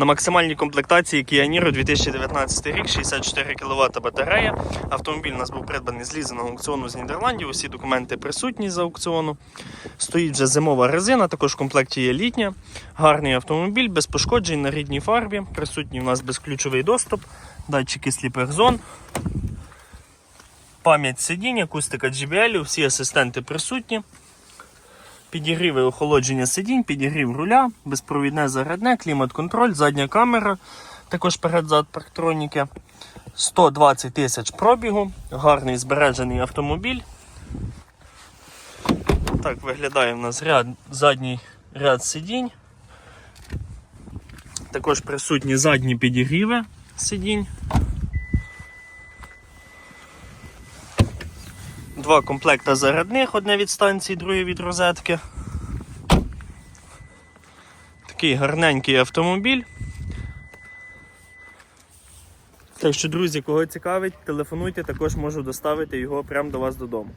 На максимальній комплектації Kia Niro 2019 рік, 64 кВт батарея. Автомобіль у нас був придбаний з лізиного аукціону з Нідерландів. Усі документи присутні з аукціону. Стоїть вже зимова резина, також в комплекті є літня. Гарний автомобіль, без пошкоджень на рідній фарбі. Присутній у нас безключовий доступ, датчики сліпих зон. Пам'ять сидінь, акустика JBL, всі асистенти присутні. Підігріви охолодження сидінь, підігрів руля, безпровідне зарядне, клімат-контроль, задня камера, також перед-зад парктроніки. 120 тисяч пробігу, гарний збережений автомобіль. Так виглядає в нас ряд, задній ряд сидінь. Також присутні задні підігріви сидінь. Два комплекта зарядних, одне від станції, друге від розетки. Такий гарненький автомобіль. Так що, друзі, кого цікавить, телефонуйте, також можу доставити його прямо до вас додому.